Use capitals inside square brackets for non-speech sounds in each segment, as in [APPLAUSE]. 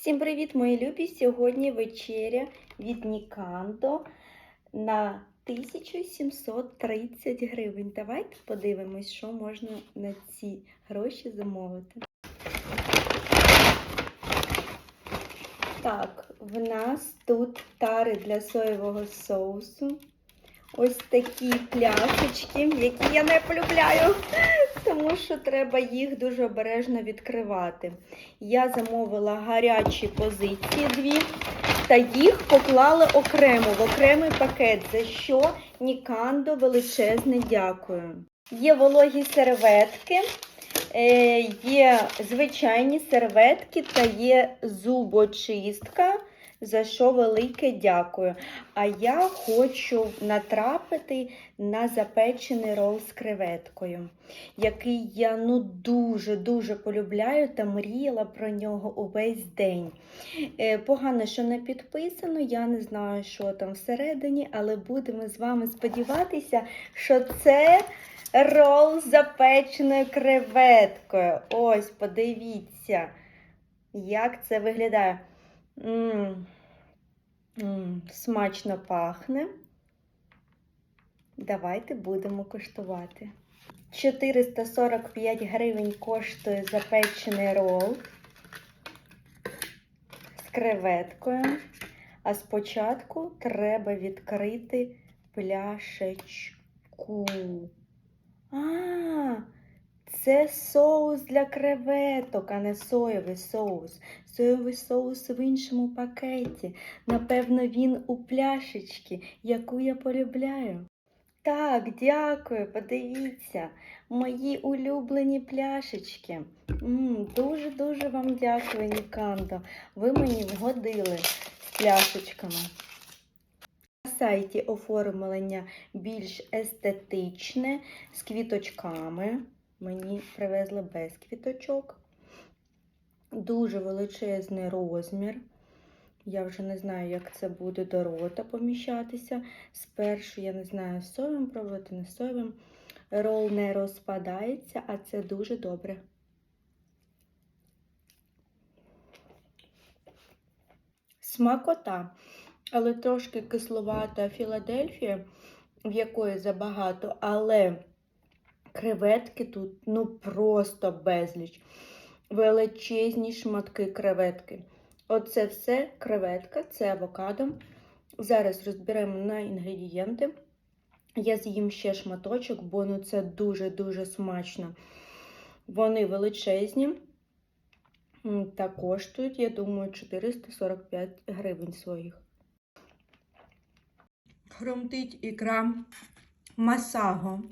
Всім привіт, мої любі! Сьогодні вечеря від Нікандо на 1730 гривень. Давайте подивимось, що можна на ці гроші замовити. Так, в нас тут тари для соєвого соусу. Ось такі пляшечки, які я не полюбляю, [LAUGHS] тому що треба їх дуже обережно відкривати. Я замовила гарячі позиції дві, та їх поклали окремо в окремий пакет, за що Нікандо величезне дякую. Є вологі серветки, е, є звичайні серветки та є зубочистка. За що велике дякую. А я хочу натрапити на запечений рол з креветкою, який я ну дуже-дуже полюбляю та мріяла про нього увесь день. Е, Погано, що не підписано, я не знаю, що там всередині, але будемо з вами сподіватися, що це рол з запеченою креветкою. Ось, подивіться, як це виглядає. М, м, Смачно пахне. Давайте будемо куштувати. 445 гривень коштує запечений рол з креветкою. А спочатку треба відкрити пляшечку. А, це соус для креветок, а не соєвий соус. Соєвий соус в іншому пакеті. Напевно, він у пляшечці, яку я полюбляю. Так, дякую, подивіться, мої улюблені пляшечки. Дуже-дуже вам дякую, Нікандо. Ви мені вгодили з пляшечками. На сайті оформлення більш естетичне з квіточками. Мені привезли без квіточок. Дуже величезний розмір. Я вже не знаю, як це буде до рота поміщатися. Спершу я не знаю, соєвим пробувати, не соєвим. Рол не розпадається, а це дуже добре. Смакота, але трошки кисловата Філадельфія, в якої забагато, але креветки тут ну просто безліч. Величезні шматки креветки. Оце все креветка, це авокадо. Зараз розберемо на інгредієнти. Я з'їм ще шматочок, бо ну це дуже-дуже смачно. Вони величезні та коштують, я думаю, 445 гривень своїх. Хрумтить ікра масаго.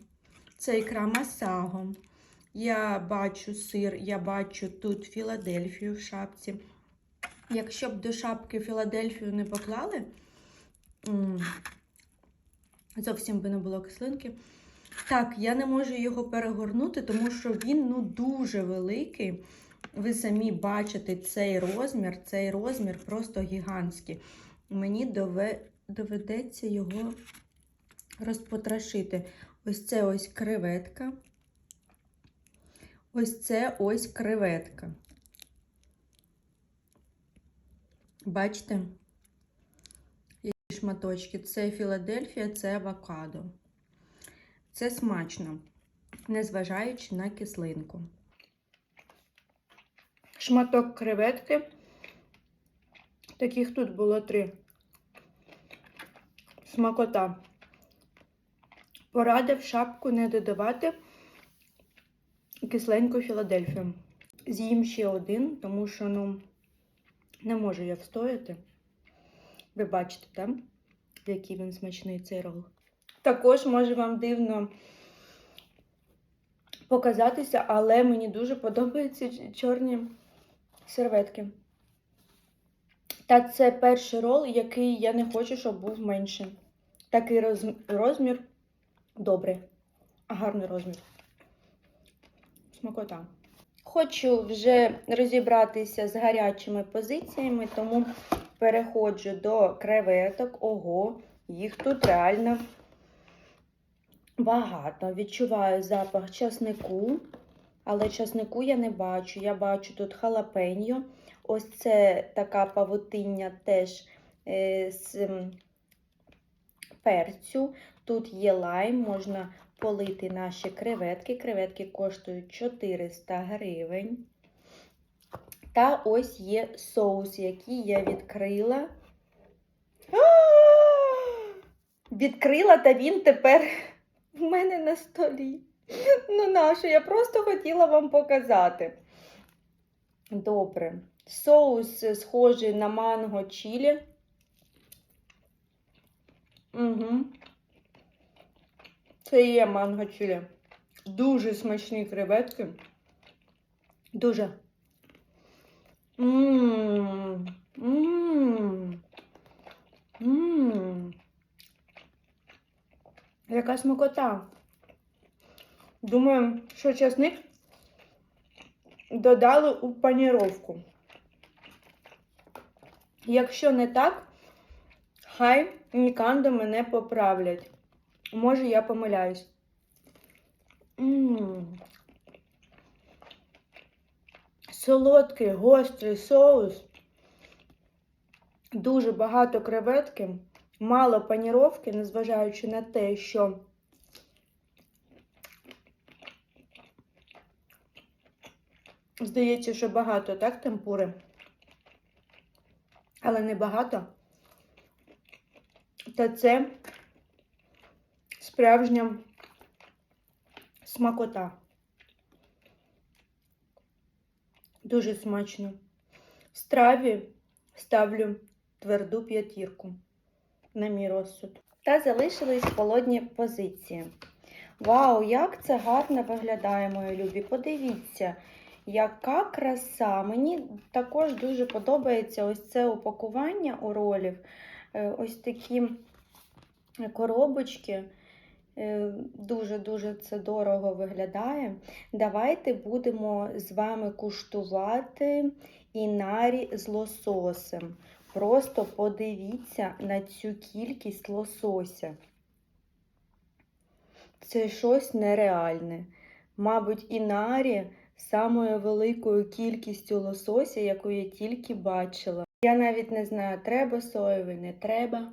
Це ікра масаго. Я бачу сир, я бачу тут Філадельфію в шапці. Якщо б до шапки Філадельфію не поклали, зовсім би не було кислинки. Так, я не можу його перегорнути, тому що він ну, дуже великий. Ви самі бачите цей розмір, цей розмір просто гігантський. Мені доведеться його розпотрошити. Ось це ось креветка. Ось це ось креветка. Бачите? Які шматочки. Це Філадельфія, це авокадо. Це смачно, незважаючи на кислинку. Шматок креветки. Таких тут було три. Смакота. Порадив шапку не додавати кисленьку Філадельфію. З'їм ще один, тому що, ну, не можу я встояти. Ви бачите, так? Який він смачний цей рол. Також може вам дивно показатися, але мені дуже подобаються чорні серветки. Та це перший рол, який я не хочу, щоб був менший. Такий розмір добрий, гарний розмір. Смакота. Хочу вже розібратися з гарячими позиціями, тому переходжу до креветок. Ого, їх тут реально багато. Відчуваю запах часнику, але часнику я не бачу. Я бачу тут халапеньо. ось це така павутиння теж е, з перцю. Тут є лайм, можна полити наші креветки. Креветки коштують 400 гривень. Та ось є соус, який я відкрила. Відкрила, та він тепер в мене на столі. Ну, нащо? Я просто хотіла вам показати. Добре. Соус е, схожий на манго чілі. Угу. Це є манго чілі. Дуже смачні креветки. Дуже. Ммм. Ммм. Яка смакота. Думаю, що часник додали у паніровку. Якщо не так, хай Нікандо мене поправлять. Може, я помиляюсь. Солодкий, гострий соус. Дуже багато креветки, мало паніровки, незважаючи на те, що здається, що багато, так, темпури? Але не багато. Та це справжня смакота. Дуже смачно. Страві ставлю тверду п'ятірку на мій розсуд. Та залишились холодні позиції. Вау, як це гарно виглядає, мої любі. Подивіться, яка краса. Мені також дуже подобається ось це упакування у ролів. Е, Ось такі коробочки. Е, Дуже-дуже це дорого виглядає. Давайте будемо з вами куштувати інарі з лососем. Просто подивіться на цю кількість лосося. Це щось нереальне. Мабуть, інарі самою великою кількістю лосося, яку я тільки бачила. Я навіть не знаю, треба соєвий, не треба.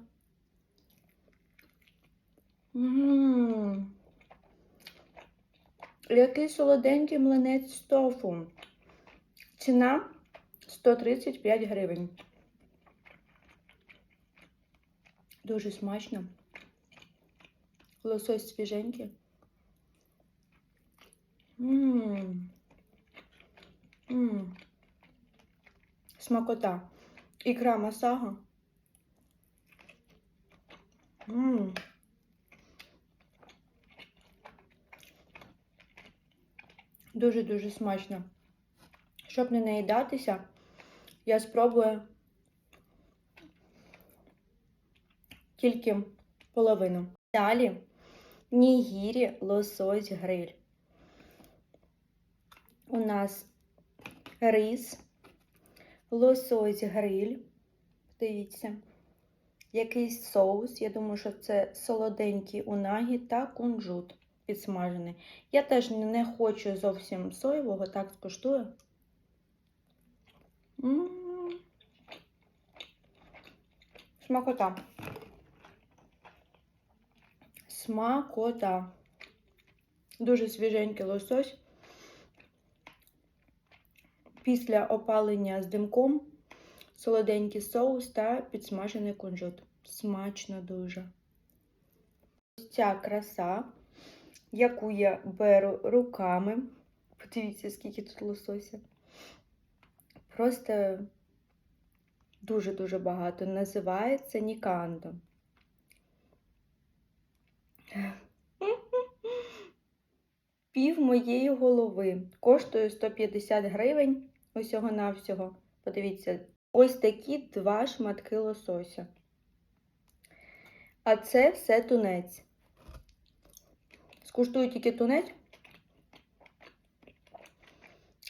Який солоденький млинець з тофу. Ціна 135 гривень. Дуже смачно. Лосось свіженький. Ммм. Ммм. Смакота. Ікра масага. Ммм. Дуже-дуже смачно. Щоб не наїдатися, я спробую тільки половину. Далі нігірі лосось гриль. У нас рис, лосось гриль. Дивіться, якийсь соус. Я думаю, що це солоденький унагі та кунжут підсмажений. Я теж не хочу зовсім соєвого, так скуштую. Смакота. Смакота. Дуже свіженький лосось. Після опалення з димком солоденький соус та підсмажений кунжут. Смачно дуже. Ось ця краса, яку я беру руками. Подивіться, скільки тут лосося. Просто дуже-дуже багато. Називається Нікандо. Пів моєї голови коштує 150 гривень усього-навсього. Подивіться, ось такі два шматки лосося. А це все тунець. Скуштую тільки тунець.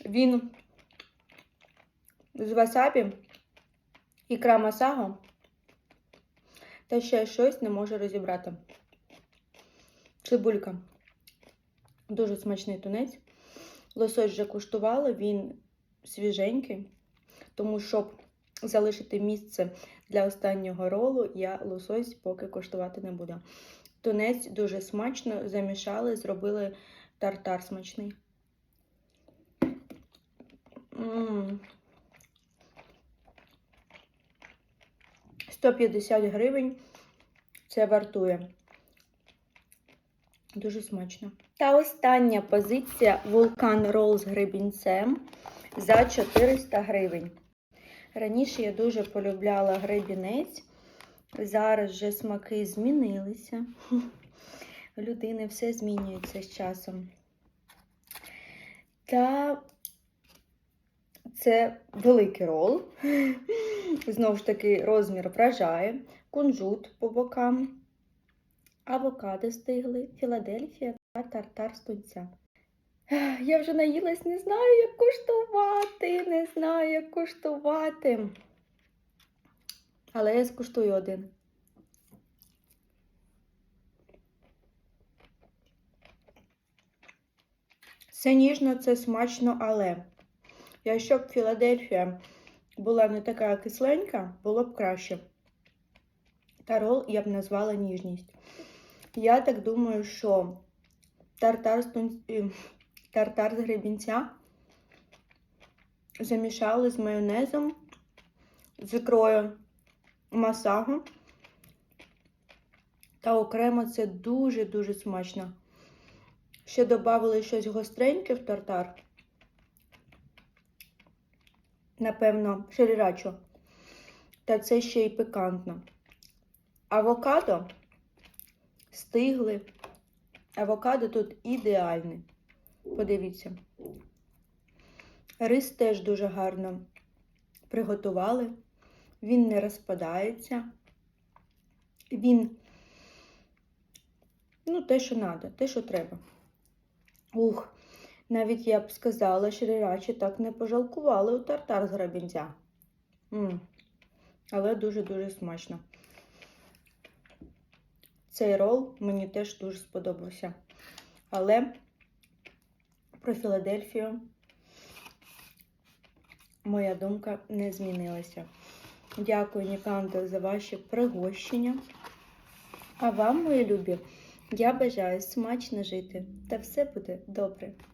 Він з васабі, ікра масаго та ще щось не можу розібрати. Цибулька. Дуже смачний тунець. Лосось вже куштувала, він свіженький. Тому, щоб залишити місце для останнього ролу, я лосось поки коштувати не буду. Тунець дуже смачно замішали, зробили тартар смачний. М. 150 гривень це вартує. Дуже смачно. Та остання позиція вулкан рол з гребінцем за 400 гривень. Раніше я дуже полюбляла гребінець. Зараз вже смаки змінилися. [LAUGHS] У людини все змінюється з часом. Та це великий рол. [LAUGHS] Знову ж таки, розмір вражає. Кунжут по бокам, авокадо стигли, Філадельфія та тартар з тунця. Ех, Я вже наїлась, не знаю, як куштувати, не знаю, як куштувати. Але я скуштую один. Це ніжно, це смачно, але якщо б Філадельфія була не така кисленька, було б краще. Та рол я б назвала ніжність. Я так думаю, що тартар з, тун... е, тартар з гребінця замішали з майонезом, з ікрою масагу. Та окремо це дуже-дуже смачно. Ще додали щось гостреньке в тартар. Напевно, ширірачо. Та це ще й пикантно. Авокадо стигли. Авокадо тут ідеальне. Подивіться. Рис теж дуже гарно приготували. Він не розпадається. Він, ну, те, що треба, те, що треба. Ух, навіть я б сказала, шрірачі так не пожалкували у тартар з грабінця. Але дуже-дуже смачно. Цей рол мені теж дуже сподобався. Але про Філадельфію моя думка не змінилася. Дякую, Нікандо, за ваші пригощення. А вам, мої любі, я бажаю смачно жити, та все буде добре.